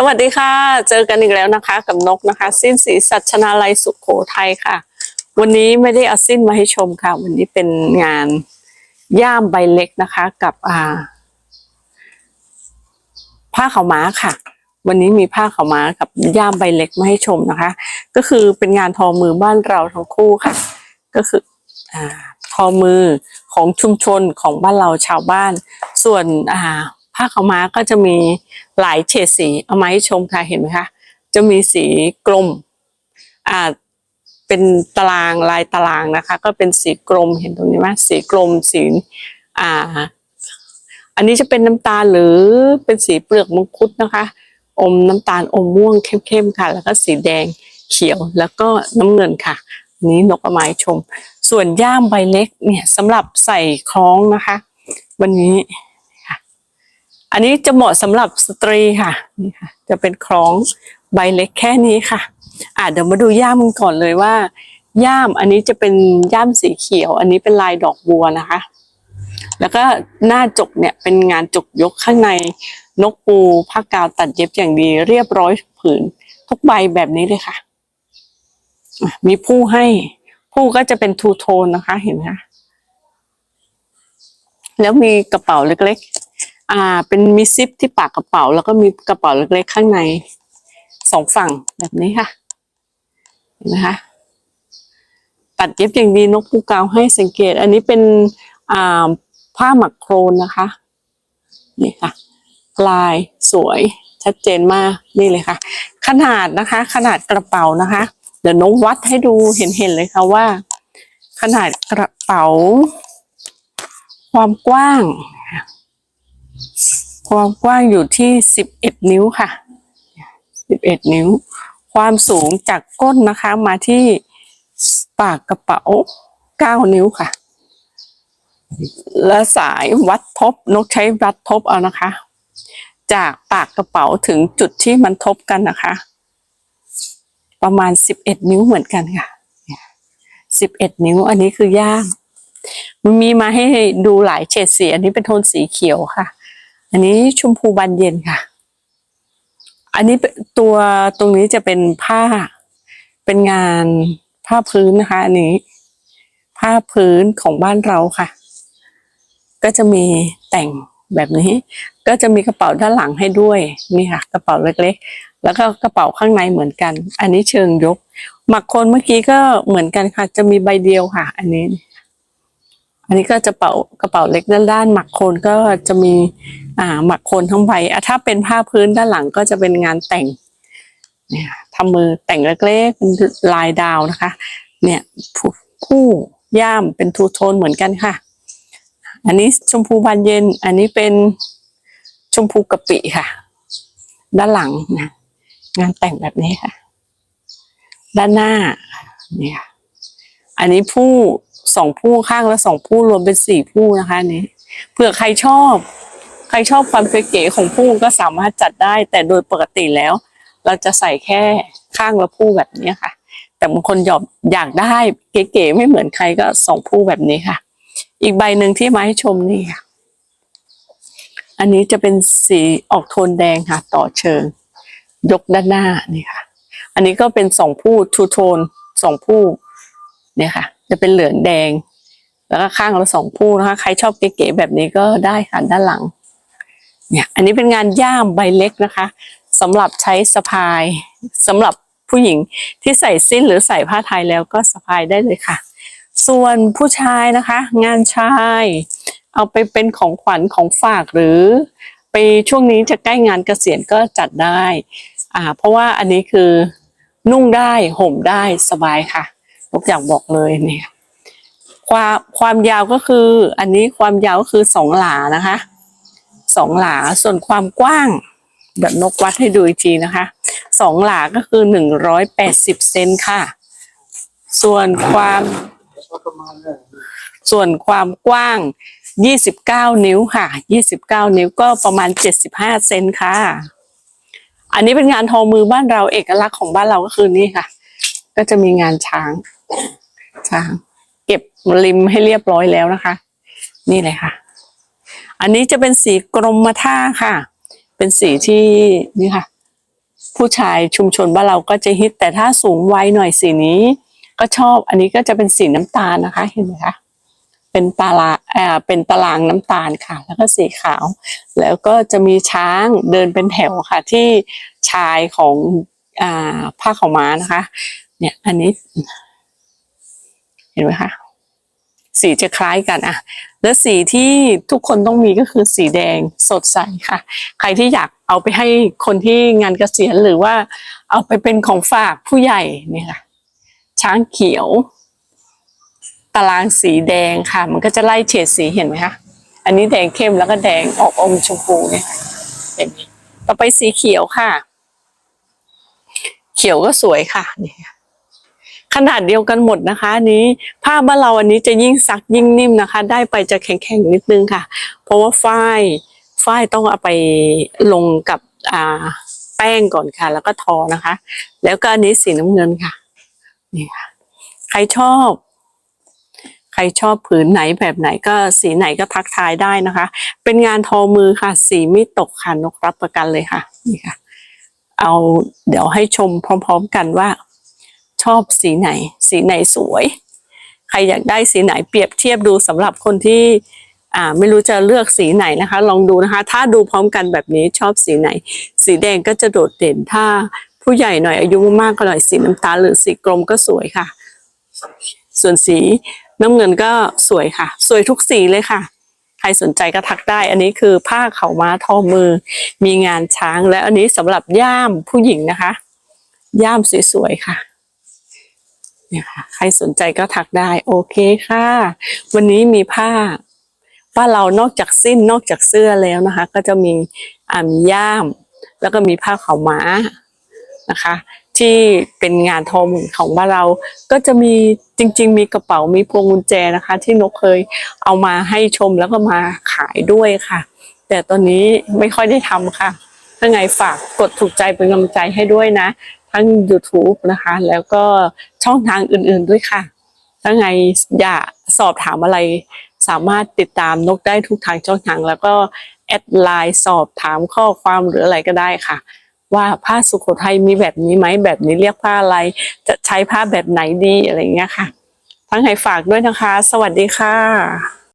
สวัสดีค่ะ เจอกันอีกแล้วนะคะ กับนกนะคะ สิ้นสีสัชนาลัยสุขโขทัยค่ะ วันนี้ไม่ได้เอาสิ้นมาให้ชมค่ะ วันนี้เป็นงานย่ามใบเล็กนะคะ กับอ่า ผ้าขาวม้าค่ะ วันนี้มีผ้าขาวม้ากับย่ามใบเล็กมาให้ชมนะคะ ก็คือเป็นงานทอมือบ้านเราทั้งคู่ค่ะ ก็คืออ่าทอมือของชุมชนของบ้านเราชาวบ้าน ส่วนอ่า ผ้าขาวม้าก็จะมีหลายเฉดสีเอามาให้ชมค่ะเห็นไหมคะจะมีสีกลมอ่าเป็นตารางลายตารางนะคะ ก็เป็นสีกลมเห็นตรงนี้ไหมสีกลมสีอ่า อันนี้จะเป็นน้ำตาลหรือเป็นสีเปลือกมังคุดนะคะ อมน้ำตาลอมม่วงเข้มๆค่ะ แล้วก็สีแดงเขียวแล้วก็น้ำเงินค่ะนี้นกอาไมาให้ชม ส่วนย่ามใบเล็กเนี่ยสำหรับใส่คล้องนะคะ วันนี้ อันนี้จะเหมาะสำหรับสตรีค่ะนี่ค่ะ จะเป็นคล้องใบเล็กแค่นี้ค่ะอะเดี๋ยวมาดูย่ามกันก่อนเลยว่า ย่ามอันนี้จะเป็นย่ามสีเขียว อันนี้เป็นลายดอกบัวนะคะ แล้วก็หน้าจกเนี่ยเป็นงานจกยกข้างในนกปูผ้ากาวตัดเย็บอย่างดี เรียบร้อยผืนทุกใบแบบนี้เลยค่ะ มีผู้ให้ผู้ก็จะเป็นทูโทนนะคะเห็นไหมคะแล้วมีกระเป๋าเล็ก อ่า เป็นมีซิปที่ปากกระเป๋า แล้วก็มีกระเป๋าเล็กๆข้างในสองฝั่งแบบนี้ค่ะเห็นไหมคะตัดเย็บอย่างดีนกปูกาวให้สังเกต อันนี้เป็นอ่าผ้าหมักโครนนะคะ นี่ค่ะ ลายสวยชัดเจนมากนี่เลยค่ะ ขนาดนะคะ ขนาดกระเป๋านะคะ เดี๋ยวนกวัดให้ดูเห็นเห็นเลยค่ะว่า ขนาดกระเป๋า ความกว้าง ความกว้างอยู่ที่สิบเอ็ดนิ้วค่ะสิบเอ็ดนิ้ว ความสูงจากก้นนะคะมาที่ปากกระเป๋าเก้านิ้วค่ะ และสายวัดทบนกใช้วัดทบเอานะคะ จากปากกระเป๋าถึงจุดที่มันทบกันนะคะ ประมาณสิบเอ็ดนิ้วเหมือนกันค่ะสิบเอ็ดนิ้ว อันนี้คือย่างมันมีมาให้ดูหลายเฉดสีอันนี้เป็นโทนสีเขียวค่ะ อันนี้ชมพูบานเย็นค่ะ อันนี้ตัวตรงนี้จะเป็นผ้า เป็นงานผ้าพื้นนะคะ อันนี้ ผ้าพื้นของบ้านเราค่ะ ก็จะมีแต่งแบบนี้ ก็จะมีกระเป๋าด้านหลังให้ด้วยนี่ค่ะ กระเป๋าเล็กๆ แล้วก็กระเป๋าข้างในเหมือนกัน อันนี้เชิงยกหมักคนเมื่อกี้ก็เหมือนกันค่ะ จะมีใบเดียวค่ะ อันนี้ อันนี้ก็จะเป๋ากระเป๋าเล็กด้านด้านหมักโคนก็จะมีอ่าหมักโคนทั้งใบอะถ้าเป็นผ้าพื้นด้านหลังก็จะเป็นงานแต่งเนี่ยทำมือแต่งเล็กๆเป็นลายดาวนะคะ เนี่ยผู้ผู้ย่ามเป็นทูโทนเหมือนกันค่ะ อันนี้ชมพูบานเย็น อันนี้เป็นชมพูกะปิค่ะ ด้านหลังนะงานแต่งแบบนี้ค่ะ ด้านหน้าเนี่ยอันนี้ผู้ สองผู้ข้างละสองผู้รวมเป็นสี่ผู้นะคะนนี้เผื่อใครชอบ ใครชอบความเก๋ๆของผู้ก็สามารถจัดได้ แต่โดยปกติแล้ว เราจะใส่แค่ข้างละผู้แบบนี้ค่ะ แต่บางคนอยากอยากได้เก๋ๆไม่เหมือนใครก็สองผู้แบบนี้ค่ะ อีกใบหนึ่งที่มาให้ชมนี่ค่ะอันนี้จะเป็นสีออกโทนแดงค่ะ ต่อเชิง ยกด้านหน้านี่ค่ะ อันนี้ก็เป็นสองผู้ทูโทนสองผู้เนี่ยค่ะ จะเป็นเหลืองแดง แล้วก็ข้างละสองผู้นะคะ ใครชอบเก๋ๆแบบนี้ก็ได้ค่ะด้านหลัง เนี่ย อันนี้เป็นงานย่ามใบเล็กนะคะสำหรับใช้สะพายสำหรับผู้หญิงที่ใส่สิ้นหรือใส่ผ้าไทยแล้วก็สะพายได้เลยค่ะ ส่วนผู้ชายนะคะ งานชาย เอาไปเป็นของขวัญของฝากหรือ ไปช่วงนี้จะใกล้งานเกษียณก็จัดได้ อ่า เพราะว่าอันนี้คือนุ่งได้ห่มได้สบายค่ะ ยกอยากบอกเลยเนี่ย ความความยาวก็คือ อันนี้ความยาวก็คือสองหลานะคะสองหลาส่วนความกว้างแบบนกวัดให้ดูอีกทีนะคะสองหลาก็คือหนึ่งร้อยแปดสิบเซนค่ะ ส่วนความส่วนความกว้างยี่สิบเก้านิ้วค่ะยี่สิบเก้านิ้วก็ประมาณเจ็ดสิบห้าเซนค่ะ อันนี้เป็นงานทอมือบ้านเราเอกลักษณ์ของบ้านเราก็คือนี่ค่ะ ก็จะมีงานช้าง ช้าง เก็บริมให้เรียบร้อยแล้วนะคะ นี่เลยค่ะ อันนี้จะเป็นสีกรมท่าค่ะ เป็นสีที่นี่ค่ะ ผู้ชายชุมชนบ้านเราก็จะฮิต แต่ถ้าสูงวัยหน่อยสีนี้ก็ชอบ อันนี้ก็จะเป็นสีน้ำตาลนะคะ เห็นไหมคะเป็นตาลาเอ่อเป็นตารางน้ำตาลค่ะ แล้วก็สีขาว แล้วก็จะมีช้างเดินเป็นแถวค่ะ ที่ชายของอ่าผ้าขาวม้านะคะ เนี่ย อันนี้ เห็นไหมคะสีจะคล้ายกันอะแล้วสีที่ทุกคนต้องมีก็คือสีแดงสดใสค่ะ ใครที่อยากเอาไปให้คนที่งานเกษียณหรือว่า เอาไปเป็นของฝากผู้ใหญ่เนี่ยค่ะ ช้างเขียว ตารางสีแดงค่ะ มันก็จะไล่เฉดสีเห็นไหมคะอันนี้แดงเข้มแล้วก็แดงออกอมชมพูเนี่ยเห็นต่อไปสีเขียวค่ะ เขียวก็สวยค่ะนี่ค่ะ ขนาดเดียวกันหมดนะคะนี้ผ้าบ้านเราอันนี้จะยิ่งซักยิ่งนิ่มนะคะ ได้ไปจะแข็งๆนิดนึงค่ะ เพราะว่าฝ้ายฝ้ายต้องเอาไปลงกับอ่าแป้งก่อนค่ะ แล้วก็ทอนะคะ แล้วก็อันนี้สีน้ำเงินค่ะนี่ค่ะ ใครชอบ ใครชอบผืนไหนแบบไหนก็สีไหนก็ทักทายได้นะคะ เป็นงานทอมือค่ะ สีไม่ตกค่ะนกรับประกันเลยค่ะนี่ค่ะ เอาเดี๋ยวให้ชมพร้อม ๆ กันว่า ชอบสีไหน สีไหนสวย ใครอยากได้สีไหนเปรียบเทียบดูสำหรับคนที่อ่าไม่รู้จะเลือกสีไหนนะคะ ลองดูนะคะ ถ้าดูพร้อมกันแบบนี้ชอบสีไหน สีแดงก็จะโดดเด่นถ้าผู้ใหญ่หน่อยอายุมากก็หน่อยสีน้ำตาลหรือสีกรมก็สวยค่ะ ส่วนสีน้ำเงินก็สวยค่ะ สวยทุกสีเลยค่ะ ใครสนใจก็ทักได้ อันนี้คือผ้าเข่าม้าทอมือ มีงานช้างและอันนี้สำหรับย่ามผู้หญิงนะคะ ย่ามสวยๆค่ะ เนี่ยค่ะใครสนใจก็ทักได้โอเคค่ะ วันนี้มีผ้าบ้าเรานอกจากสิ้นนอกจากเสื้อแล้วนะคะ ก็จะมีอ่ามีย่าม แล้วก็มีผ้าขาวม้านะคะ ที่เป็นงานทอมือของบ้านเราก็จะมีจริง ๆ มีกระเป๋ามีพวงกุญแจนะคะ ที่นกเคยเอามาให้ชมแล้วก็มาขายด้วยค่ะ แต่ตอนนี้ไม่ค่อยได้ทำค่ะถ้าไงฝากกดถูกใจเป็นกำลังใจให้ด้วยนะ ทั้ง YouTube นะคะ แล้วก็ช่องทางอื่นๆด้วยค่ะ ถ้าไงอยากสอบถามอะไร สามารถติดตามนกได้ทุกทางช่องทาง แล้วก็แอดไลน์สอบถามข้อความหรืออะไรก็ได้ค่ะ ว่าผ้าสุโขทัยมีแบบนี้ไหมแบบนี้เรียกผ้าอะไร จะใช้ผ้าแบบไหนดีอะไรอย่างเงี้ยค่ะ ทั้งให้ฝากด้วยนะคะ สวัสดีค่ะ